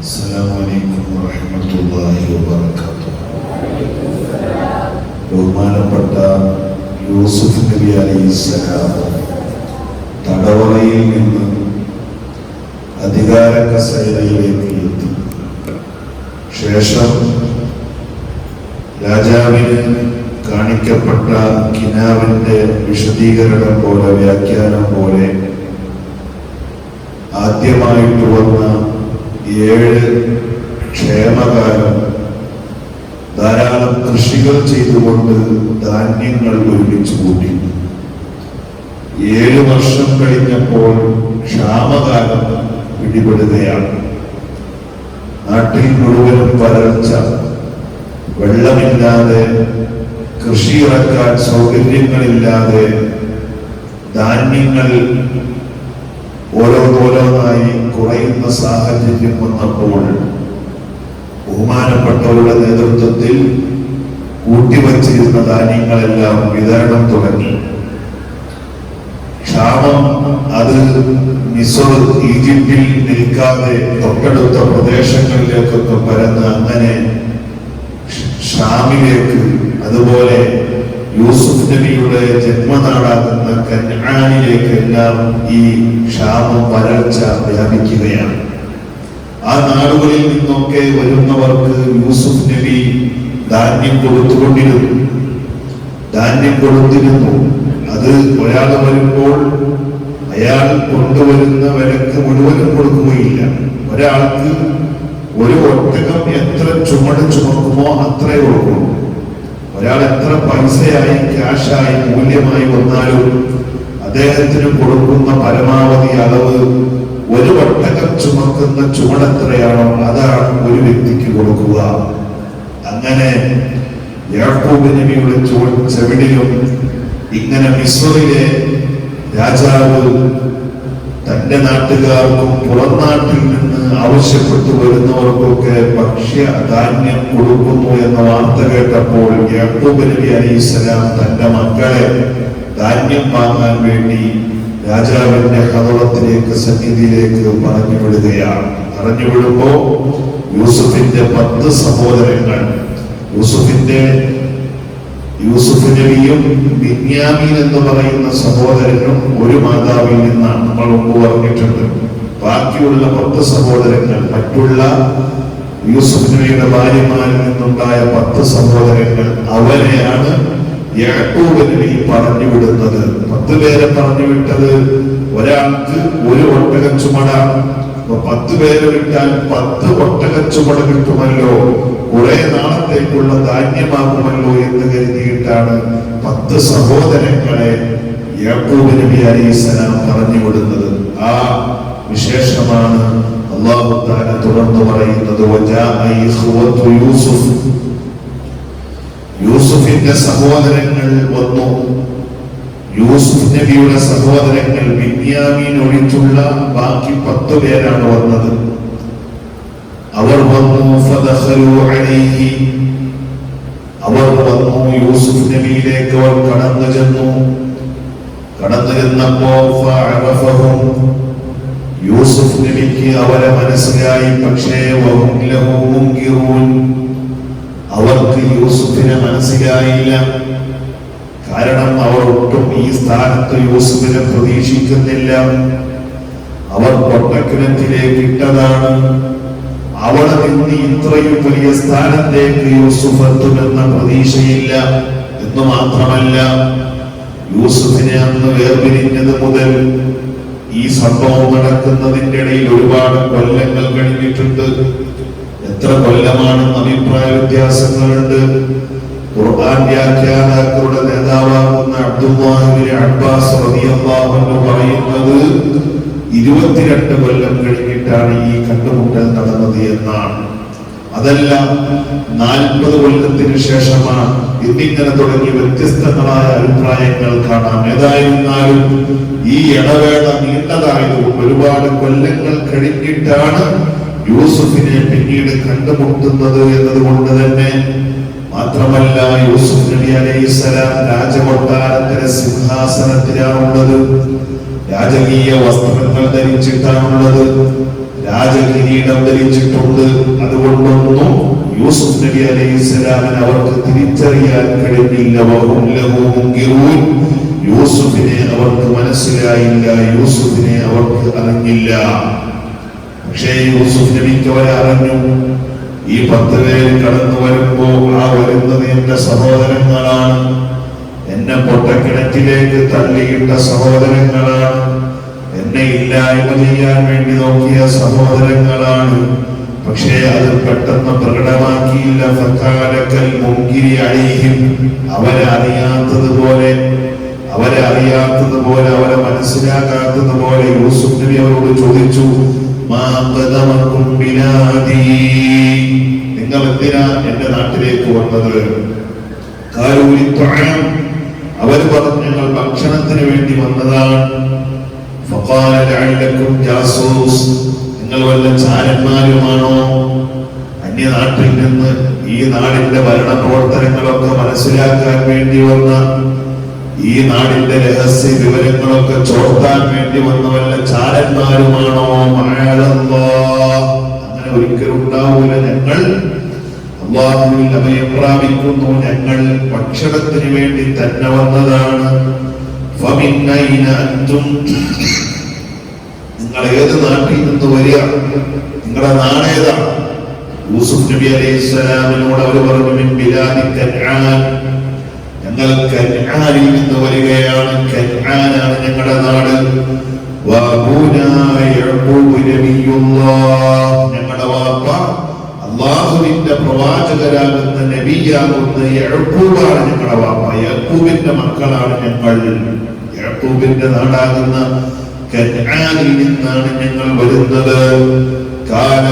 السلام عليكم ورحمة الله وبركاته ബഹുമാനപ്പെട്ട യൂസുഫ് നബി അലൈഹിസ്സലാം തടവറയിൽ നിന്ന് അധികാര കസേരയിലേക്ക് എത്തി ശേഷം രാജാവിന് കാണിക്കപ്പെട്ട കിനാവിന്റെ വിശദീകരണം പോലെ വ്യാഖ്യാനം പോലെ ആദ്യമായിട്ട് വന്ന ഏഴ് ക്ഷേമകാലം ധാരാളം കൃഷികൾ ചെയ്തുകൊണ്ട് ധാന്യങ്ങൾ ഒരുമിച്ച് കൂട്ടി ഏഴ് വർഷം കഴിഞ്ഞപ്പോൾ ക്ഷാമകാലം പിടിപെടുകയാണ്. നാട്ടിൽ മുഴുവനും വരൾച്ച വെള്ളമില്ലാതെ കൃഷി ഇറക്കാൻ സൗകര്യങ്ങളില്ലാതെ ധാന്യങ്ങൾ ഓരോന്നോരോന്നായി കുറയുന്ന സാഹചര്യം വന്നപ്പോൾ ബഹുമാനപ്പെട്ടവരുടെ നേതൃത്വത്തിൽ കൂട്ടിവച്ചിരുന്ന ധാന്യങ്ങളെല്ലാം വിതരണം തുടങ്ങി. ക്ഷാമം അത് മിസോ ഈജിപ്തിൽ നിൽക്കാതെ തൊട്ടടുത്ത പ്രദേശങ്ങളിലേക്കൊക്കെ പരന്ന് അങ്ങനെ ഷാമിലേക്ക് അതുപോലെ യൂസുഫ് നബിയുടെ ജന്മനാടാകുന്ന കന്യാനിലേക്കെല്ലാം ഈ ക്ഷാമം വരൾച്ച വ്യാപിക്കുകയാണ്. ആ നാടുകളിൽ നിന്നൊക്കെ വരുന്നവർക്ക് യൂസുഫ് നബി ധാന്യം കൊടുത്തുകൊണ്ടിരുന്നു. ധാന്യം കൊടുത്തിരുന്നു. അത് ഒരാൾ വരുമ്പോൾ അയാൾ കൊണ്ടുവരുന്ന വിലക്ക് മുഴുവനും കൊടുക്കുകയില്ല. ഒരാൾക്ക് ഒരു ഒട്ടകം എത്ര ചുമട് ചുമക്കുമോ അത്രയേ കൊടുക്കുള്ളൂ. ഒരാൾ എത്ര പൈസയായി ക്യാഷായി മൂല്യമായി വന്നാലും അദ്ദേഹത്തിന് കൊടുക്കുന്ന പരമാവധി അളവ് ഒരു ഒട്ടകം ചുമക്കുന്ന ചുമടെത്രയാണോ അതാണ് ഒരു വ്യക്തിക്ക് കൊടുക്കുക. അങ്ങനെ യാക്കൂബ് നബിയുടെ ചുവ ചെവിടിലും ഇങ്ങനെ മിസ്രിലെ രാജാവ് തന്റെ നാട്ടുകാർക്കും പുറം നാട്ടിൽ നിന്ന് ആവശ്യപ്പെട്ടു വരുന്നവർക്കൊക്കെ ഭക്ഷ്യ ധാന്യം കൊടുക്കുന്നു എന്ന വാർത്ത കേട്ടപ്പോൾ യാക്കൂബ് നബി അലൈഹിസ്സലാം തന്റെ മക്കളെ ധാന്യം വാങ്ങാൻ വേണ്ടി രാജാവിന്റെ കഥളത്തിലേക്ക് സന്നിധിയിലേക്ക് പറഞ്ഞു വിടുകയാണ് പറഞ്ഞു വിടുമ്പോ യൂസുഫിന്റെ പത്ത് സഹോദരങ്ങൾ യൂസുഫിന്റെ യൂസുഫ് നബിയും ബിന്യാമീൻ എന്ന് പറയുന്ന സഹോദരനും ഒരു മാതാവിൽ നിന്നാണ് നമ്മൾ മുമ്പ് പറഞ്ഞിട്ടുണ്ട്. ബാക്കിയുള്ള പത്ത് സഹോദരങ്ങൾ മറ്റുള്ള യൂസുഫ് നബിയുടെ ഭാര്യമാരിൽ നിന്നുണ്ടായ പത്ത് സഹോദരങ്ങൾ അവരെയാണ് യാക്കൂബ് നബി പറഞ്ഞു വിടുന്നത് പത്ത് പേരെ പറഞ്ഞു വിട്ടത് ഒരാൾക്ക് ഒരു ഒട്ടക ചുമട. പത്ത് പേരെ വിട്ടാൽ പത്ത് ഒട്ടക ചുമട കിട്ടുമല്ലോ. കുറെ നാളത്തേക്കുള്ള ധാന്യമാകുമല്ലോ എന്ന് കരുതിയിട്ടാണ് പത്ത് സഹോദരങ്ങളെ യാക്കൂബ് നബി അലൈസലാം പറഞ്ഞു വിടുന്നത് ആ വിശേഷമാണ് അള്ളാഹു താല തുടർന്ന് പറയുന്നത്. യൂസുഫിന്റെ സഹോദരങ്ങൾ വന്നു. യൂസുഫ് നബിയുടെ സഹോദരങ്ങൾ ബിന്യാമീൻ ഒഴിച്ചുള്ള ബാക്കി പത്തു പേരാണ് വന്നത്. അവർ വന്നു അവർ വന്നു യൂസുഫ് നബിയിലേക്ക് അവർ കടന്നു ചെന്നു. കടന്നു ചെന്നപ്പോ യൂസുഫ് നബിക്ക് അവരെ മനസ്സിലായി പക്ഷേ അവർക്ക് യൂസുഫിനെ മനസ്സിലായില്ല. കാരണം അവർ ഒട്ടും ഈ സ്ഥാനത്ത് യൂസുഫിനെ പ്രതീക്ഷിക്കുന്നില്ല. അവർ പൊട്ടക്കിണറ്റിലേക്ക് ഇട്ടതാണ് അവിടെ നിന്ന് ഇത്രയും വലിയ സ്ഥാനത്തേക്ക് യൂസുഫ് എത്തുമെന്ന പ്രതീക്ഷയില്ല എന്ന് മാത്രമല്ല യൂസുഫിനെ അന്ന് വേർപിരിഞ്ഞത് മുതൽ ഈ സംഭവം നടക്കുന്നതിന്റെ ഇടയിൽ ഒരുപാട് കൊല്ലങ്ങൾ കഴിഞ്ഞിട്ടുണ്ട്. എത്ര കൊല്ലമാണെന്ന് അഭിപ്രായ വ്യത്യാസങ്ങളുണ്ട്? ഖുർആൻ വ്യാഖ്യാതാക്കളുടെ നേതാവാകുന്ന അബ്ദുല്ലാഹിബിൻ അബ്ബാസ് റളിയല്ലാഹു അൻഹു പറയുന്നത് ഇരുപത്തിരണ്ട് കൊല്ലം കഴിഞ്ഞിട്ടാണ് ഈ കണ്ടുമുട്ടൽ നടന്നത് എന്നാണ്. അതല്ല നാൽപ്പത് കൊല്ലത്തിന് ശേഷമാണ് എന്നിങ്ങനെ തുടങ്ങി വ്യത്യസ്തങ്ങളായ അഭിപ്രായങ്ങൾ കാണാം. ഏതായിരുന്നാലും ഈ ഇടവേള നീണ്ടതായതുകൊണ്ട് ഒരുപാട് കൊല്ലങ്ങൾ കഴിഞ്ഞിട്ടാണ് യൂസുഫിനെ പിന്നീട് കണ്ടുമുട്ടുന്നത് എന്നതുകൊണ്ട് തന്നെ മാത്രമല്ല യൂസുഫ് നബി അലൈഹിസ്സലാം രാജകൊട്ടാരത്തിലെ സിംഹാസനത്തിലാണുള്ളത്. രാജകീയ വസ്ത്രങ്ങൾ ധരിച്ചിട്ടാണുള്ളത്. രാജകിരീടം ധരിച്ചിട്ടുണ്ട്. അതുകൊണ്ടൊന്നും യൂസുഫ് നബി അലൈഹിസ്സലാമിന് അവർക്ക് തിരിച്ചറിയാൻ കഴിഞ്ഞില്ല. യൂസുഫിനെ അവർക്ക് മനസ്സിലായില്ല. യൂസുഫിനെ അവർക്ക് അറിഞ്ഞില്ല. പക്ഷേ യൂസുഫ് അറിഞ്ഞു ഈ പത്ത് പേര് കടന്നു വരുമ്പോൾ ആ വരുന്നത് എന്റെ സഹോദരങ്ങളാണ്. എന്നെ പൊട്ടക്കിണറ്റിലേക്ക് തള്ളിയിട്ട സഹോദരങ്ങളാണ്. എന്നെ ഇല്ലായ്മ ചെയ്യാൻ വേണ്ടി നോക്കിയ സഹോദരങ്ങളാണ്. പക്ഷേ അത് പെട്ടെന്ന് പ്രകടമാക്കിയില്ല. ഫക്കാലക്കൽ മുങ്കിരി അഴിയും അവരെ അറിയാത്തതുപോലെ അവരെ അറിയാത്തതുപോലെ അവരെ മനസ്സിലാക്കാത്തതുപോലെ യൂസുഫ് നബി അവരോട് ചോദിച്ചു? നിങ്ങൾ എന്തിനാ എന്റെ നാട്ടിലേക്ക് വന്നത്. അവർ പറഞ്ഞു ഞങ്ങൾ ഭക്ഷണത്തിന് വേണ്ടി വന്നതാണ്. നിങ്ങൾ വല്ല ചാരന്മാരുമാണോ? അന്യനാട്ടിൽ നിന്ന് ഈ നാടിന്റെ ഭരണ പ്രവർത്തനങ്ങളൊക്കെ മനസ്സിലാക്കാൻ വേണ്ടി വന്ന ഈ നാടിന്റെ രഹസ്യ വിവരങ്ങളൊക്കെ ചോർത്താൻ വേണ്ടി വന്ന വല്ല ചാരന്മാരുമാണോ? അങ്ങനെ ഒരിക്കലും ഉണ്ടാവൂല ഞങ്ങൾ. അള്ളാഹുവിൽ പ്രാപിക്കുന്നു. ഞങ്ങൾ ഭക്ഷണത്തിന് വേണ്ടി തന്നെ വന്നതാണ്. നിങ്ങൾ ഏത് നാട്ടിൽ നിന്ന് വരിക? നിങ്ങളുടെ നാടേതാ യൂസുഫ് നബി അലൈഹി സ്വലാമിനോട് അവർ പറഞ്ഞു ഞങ്ങൾ കൻആനിൽ നിന്ന് വരികയാണ്. കൻആനാണ് ഞങ്ങളുടെ നാട്. ഞങ്ങളുടെ വാപ്പ അള്ളാഹുവിന്റെ പ്രവാചകരാകുന്ന നബിയാകുന്ന യഅഖൂബാണ് ഞങ്ങളുടെ വാപ്പ. യഅഖൂബിന്റെ മക്കളാണ് ഞങ്ങൾ. യഅഖൂബിന്റെ നാടാകുന്ന കൻആനിൽ നിന്നാണ് ഞങ്ങൾ വരുന്നത്. കാല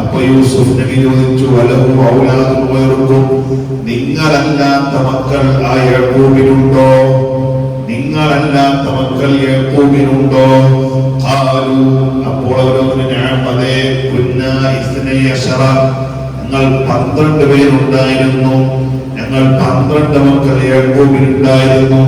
അപ്പൊ യൂസുഫ് നബി ചോദിച്ചു വലഹു ഔലാദും വേർക്കും നിങ്ങളല്ലാത്ത മക്കൾ ആ യഹൂബിനുണ്ടോ? നിങ്ങളല്ലാത്ത മക്കൾ യഹൂബിനുണ്ടോ? അപ്പോൾ അവരൊന്ന് ഞാൻ കുന്ന ഇസ്നയശറ ഞങ്ങൾ പന്ത്രണ്ട് പേരുണ്ടായിരുന്നു. ഞങ്ങൾ പന്ത്രണ്ട് മക്കൾ യഹൂബിനുണ്ടായിരുന്നു.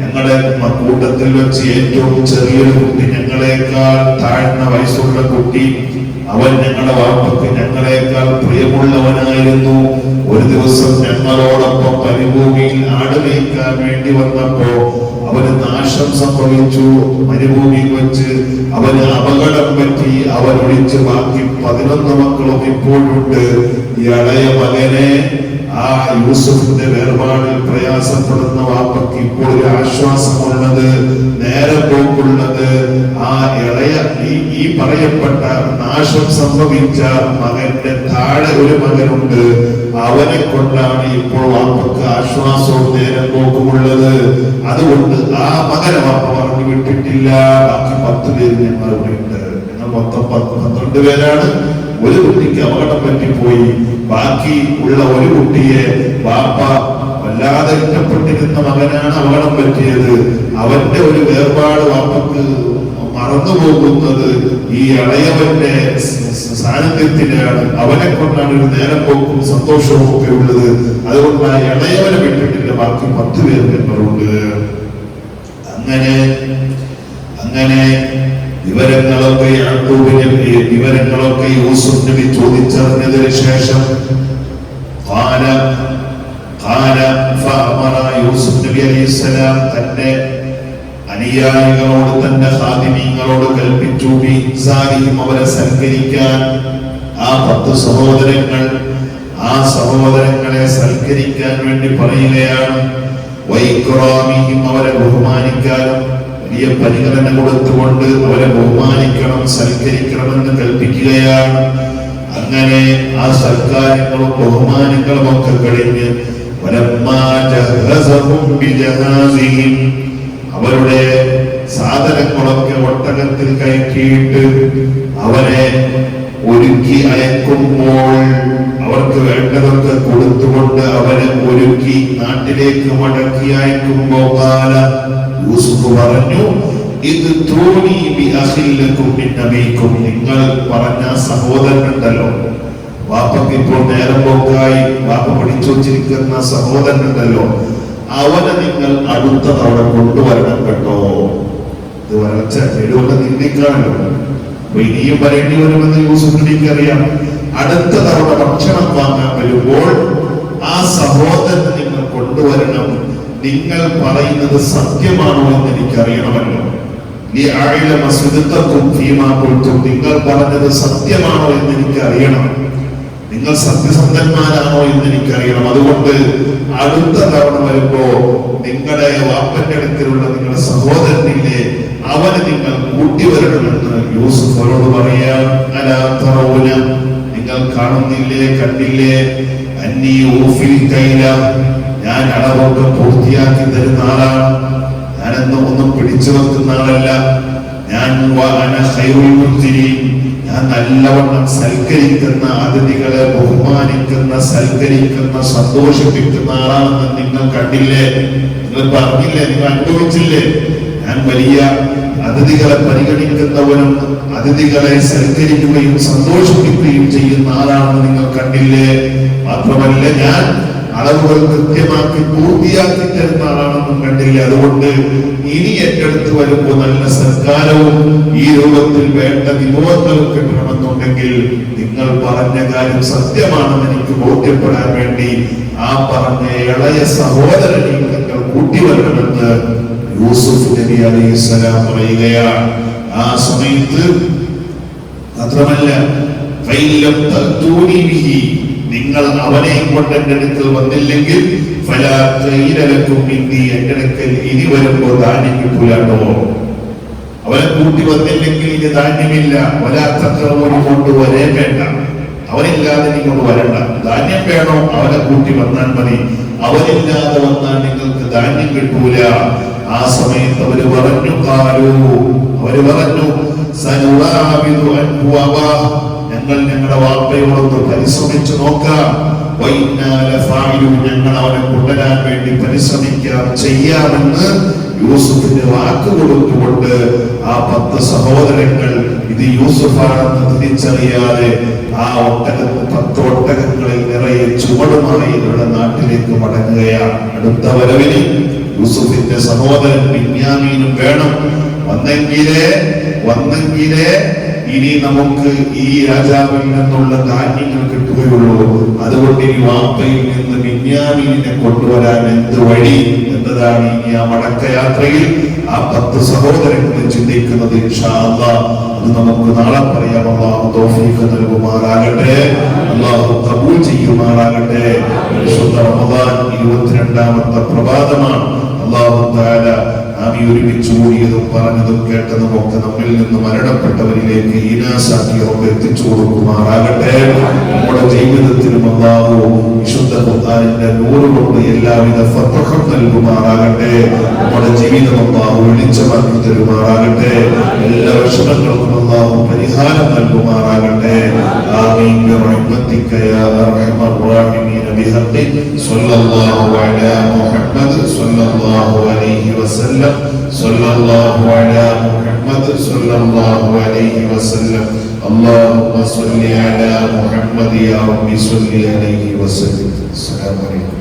ഞങ്ങളുടെ കൂട്ടത്തിൽ വെച്ച് ഏറ്റവും ചെറിയൊരു കുട്ടി ഞങ്ങളെക്കാൾ താഴ്ന്ന വയസ്സുള്ള കുട്ടി അവൻ ഞങ്ങളുടെ വാപ്പക്ക് ഞങ്ങളെക്കാൾ പ്രിയമുള്ളവനായിരുന്നു. ഒരു ദിവസം ഞങ്ങളോടൊപ്പം മരുഭൂമിയിൽ ആട് വേണ്ടി വന്നപ്പോ അവന് നാശം സംഭവിച്ചു. മരുഭൂമിയിൽ വെച്ച് അവന് അപകടം പറ്റി അവൻ ഒഴിച്ച് ബാക്കി പതിനൊന്ന് മക്കളും ഇപ്പോഴുണ്ട്. ഇളയ മകനെ ആ യൂസഫിന്റെ വേർപാടിൽ പ്രയാസപ്പെടുന്ന വാപ്പക്ക് ഇപ്പോൾ ഒരു ആശ്വാസമുള്ളത് നേരെ പോക്കുള്ളത് ആ ഇളയ ഈ പറയപ്പെട്ട നാശം സംഭവിച്ച മകന്റെ താഴെ ഒരു മകനുണ്ട്. അവനെ കൊണ്ടാണ് ഇപ്പോൾ വാപ്പക്ക് ആശ്വാസവും നേരം പോക്കുമുള്ളത്. അതുകൊണ്ട് ആ മകനെ വാപ്പ പറഞ്ഞു വിട്ടിട്ടില്ല. ബാക്കി പത്ത് പേര് ഉണ്ട് ഞങ്ങൾ മൊത്തം പന്ത്രണ്ട് പേരാണ്. ഒരു കുട്ടിക്ക് അപകടം പറ്റിപ്പോയി. ബാക്കി ഉള്ള ഒരു കുട്ടിയെ വാപ്പ വല്ലാതെ ഇഷ്ടപ്പെട്ടിരുന്ന മകനാണ് അപകടം പറ്റിയത്. അവന്റെ ഒരു വേർപാട് വാപ്പക്ക് മറന്നു പോകുന്നത് ഈ ഇളയവന്റെ സാന്നിധ്യത്തിനാണ് അവനെ കൊണ്ടാണ് ഒരു നേരം പോക്കും സന്തോഷവും ഒക്കെ ഉള്ളത്. അതുകൊണ്ട് ആ ഇളയവനെ വിട്ടിട്ടില്ല. ബാക്കി പത്ത് പേർ ഞങ്ങളുണ്ട് അങ്ങനെ അങ്ങനെ വിവരങ്ങളൊക്കെ യാക്കൂബിന് ഈ വിവരങ്ങളൊക്കെ യൂസുഫ് നബി ചോദിച്ചറിഞ്ഞതിന് ശേഷം ഖാല ഖാല ഫഅമറ യൂസുഫ് നബി അലൈഹിസ്സലാം തന്റെ അനുയായികളോട് തന്റെ ഹാദിമീങ്ങളോട് കൽപ്പിച്ചു. ബിഇൻസാരിഹിം അവരെ സൽക്കരിക്കാൻ ആ പത്ത് സഹോദരങ്ങൾ ആ സഹോദരങ്ങളെ സൽക്കരിക്കാൻ വേണ്ടി പറയുകയാണ്. വൈക്രാമിഹിം അവരെ ബഹുമാനിക്കാനും വലിയ പരിഗണന കൊടുത്തുകൊണ്ട് അവരെ ബഹുമാനിക്കണം സൽക്കരിക്കണമെന്ന് കൽപ്പിക്കുകയാണ്. അങ്ങനെ ആ സൽക്കാരങ്ങളും ബഹുമാനങ്ങളും ഒക്കെ കഴിഞ്ഞ് അവരുടെ സാധനങ്ങളൊക്കെ ഒട്ടകത്തിൽ കയറ്റിയിട്ട് അവരെ ഒരുക്കി അയക്കുമ്പോൾ അവർക്ക് വേണ്ടതൊക്കെ കൊടുത്തുകൊണ്ട് അവരെ ഒരുക്കി നാട്ടിലേക്ക് മടക്കി അയക്കുമ്പോ കാല യൂസുഫ് പറഞ്ഞു ഇത് തോണി നിങ്ങൾ പറഞ്ഞ സഹോദരനുണ്ടല്ലോ. വാപ്പക്ക് ഇപ്പോൾ നേരം പോക്കായി വാപ്പ പഠിച്ചു വച്ചിരിക്കുന്ന സഹോദരനുണ്ടല്ലോ. അവനെ നിങ്ങൾ അടുത്ത തവണ കൊണ്ടുവരണം കേട്ടോ ഇത് വരച്ച എഴുപത് നിന്ദിക്കാണല്ലോ അപ്പൊ ഇനിയും പറയേണ്ടി വരുമെന്ന് യൂസുഫിനിക്ക് അറിയാം അടുത്ത തവണ ഭക്ഷണം വാങ്ങാൻ വരുമ്പോൾ ആ സഹോദരൻ നിങ്ങൾ കൊണ്ടുവരണം നിങ്ങൾ പറയുന്നത് സത്യമാണോ എന്ന് എനിക്കറിയണമല്ലോ നിങ്ങൾ പറഞ്ഞത് സത്യമാണോ എന്ന് എനിക്ക് അറിയണം നിങ്ങൾ സത്യസന്ധന്മാരാണോ എന്ന് എനിക്കറിയണം. അതുകൊണ്ട് അടുത്ത തവണ വരുമ്പോ നിങ്ങളുടെ വാപ്പന്റെ അടുക്കലുള്ള നിങ്ങളുടെ സഹോദരനില്ലേ അവന് നിങ്ങൾ കൂട്ടിവരണമെന്ന് യൂസുഫ് അവരോട് പറയാം. നിങ്ങൾ കാണുന്നില്ലേ കണ്ടില്ലേ? അന്നീ ഓഫിൽ കൈല ഞാൻ അളവൊക്കെ പൂർത്തിയാക്കി തരുന്ന ആളാണ്. ഞാനെന്നും ഒന്നും പിടിച്ചു നിൽക്കുന്ന ആളല്ല. ഞാൻ. ഞാൻ നല്ലവണ്ണം സൽക്കരിക്കുന്ന അതിഥികളെ ബഹുമാനിക്കുന്ന സൽക്കരിക്കുന്ന സന്തോഷിപ്പിക്കുന്ന ആളാണെന്ന് നിങ്ങൾ കണ്ടില്ലേ? നിങ്ങൾ പറഞ്ഞില്ലേ? നിങ്ങൾ അനുഭവിച്ചില്ലേ? ഞാൻ വലിയ അതിഥികളെ പരിഗണിക്കുന്നവനും അതിഥികളെ സൽക്കരിക്കുകയും സന്തോഷിപ്പിക്കുകയും ചെയ്യുന്ന ആളാണെന്ന് നിങ്ങൾ കണ്ടില്ലേ? മാത്രമല്ല ഞാൻ അളവുകൾ കൃത്യമാക്കി പൂർത്തിയാക്കി തരുന്ന ആളാണെന്നും കണ്ടില്ല. അതുകൊണ്ട് ഇനി ഏറ്റെടുത്ത് വരുമ്പോൾ നല്ല സർക്കാരവും ഈ രൂപത്തിൽ വേണ്ട വിഭവങ്ങളും കിട്ടണമെന്നുണ്ടെങ്കിൽ നിങ്ങൾ പറഞ്ഞ കാര്യം സത്യമാണെന്ന് എനിക്ക് ബോധ്യപ്പെടാൻ വേണ്ടി ആ പറഞ്ഞ ഇളയ സഹോദരനെ നിങ്ങൾ കൂട്ടിവരണമെന്ന് യൂസുഫ് നബി അലൈഹി പറയുകയാണ്. ആ സമയത്ത് മാത്രമല്ല നിങ്ങൾ അവനെ കൊണ്ട് എന്റെ അടുത്ത് വന്നില്ലെങ്കിൽ ഫലാ ഖൈര ലക്കും മിന്നി എന്റെ അടുക്കൽ ഇനി വരുമ്പോൾ ധാന്യം കിട്ടൂലാട്ടോ അവനെ കൂട്ടി വന്നില്ലെങ്കിൽ ഇനി ധാന്യമില്ല. വലാത്തക്രമം കൊണ്ട് വരേ വേണ്ട. അവനില്ലാതെ നിങ്ങൾ വരണ്ട. ധാന്യം വേണോ? അവനെ കൂട്ടി വന്നാൽ മതി. അവനില്ലാതെ വന്നാൽ നിങ്ങൾക്ക് ധാന്യം കിട്ടൂല. ആ സമയത്ത് അവർ പറഞ്ഞു കാലു അവർ പറഞ്ഞു സനുറാബിദു അൻഹു അബാ ഞങ്ങൾ ഞങ്ങളുടെ വാപ്പയോടൊന്ന് പരിശ്രമിച്ചു നോക്കാം. ഞങ്ങൾ അവനെ കൊണ്ടുവരാൻ വേണ്ടി പരിശ്രമിക്കാം ചെയ്യാമെന്ന് യൂസുഫിന് വാക്ക് കൊടുത്തുകൊണ്ട് ആ പത്ത് സഹോദരങ്ങൾ ഇത് യൂസുഫാണെന്ന് തിരിച്ചറിയാതെ ആ ഒട്ടക പത്ത് ഒട്ടകങ്ങളിൽ നിറയെ ചുവടുമായി ഇവിടെ നാട്ടിലേക്ക് മടങ്ങുകയാണ്. അടുത്ത വരവിന് യൂസുഫിന്റെ സഹോദരൻ ബിന്യാമീനും വേണം. വന്നെങ്കിലേ വന്നെങ്കിലേ ഇനി നമുക്ക് ഈ രാജാവിൽ നിന്നുള്ള ധാന്യങ്ങൾ കിട്ടുകയുള്ളൂ. അതുകൊണ്ട് ഇനി വാപ്പയിൽ നിന്ന് ബിന്യാമീനെ കൊണ്ടുവരാൻ എന്ത് വഴി എന്നതാണ് ഇനി ആ മടക്കയാത്രയിൽ ആ പത്ത് സഹോദരങ്ങൾ ചിന്തിക്കുന്നത്. അത് നമുക്ക് നാളെ പറയാം. അള്ളാഹു തൗഫീഖ് നൽകുമാറാകട്ടെ. അള്ളാഹു കബൂൾ ചെയ്യുമാറാകട്ടെ. വിശുദ്ധ റമദാൻ ഇരുപത്തിരണ്ടാമത്തെ പ്രഭാതമാണ്. അള്ളാഹു താല നാം ഈ ഒരുമിച്ച് കൂടിയതും പറഞ്ഞതും കേട്ടതും ഒക്കെ നമ്മിൽ നിന്ന് മരണപ്പെട്ടവരിലേക്ക് ഈനാസാക്കി ഒക്കെ എത്തിച്ചു കൊടുക്കുമാറാകട്ടെ. നമ്മുടെ ജീവിതത്തിലും അള്ളാഹുവും വിശുദ്ധ ഖുർആനിന്റെ നൂറുകൊണ്ട് എല്ലാവിധ ഫത്തഹം നൽകുമാറാകട്ടെ. നമ്മുടെ ജീവിതം അള്ളാഹു വെളിച്ചമാക്കി തരുമാറാകട്ടെ. എല്ലാ വിഷമങ്ങൾക്കും അള്ളാഹു പരിഹാരം നൽകുമാറാകട്ടെ ആമീൻ برحمتك يا ارحم الراحمين بحق صلى الله على محمد صلى الله عليه وسلم صلى الله على محمد صلى الله عليه وسلم اللهم صل على محمد يا رب صل عليه وسلم السلام عليكم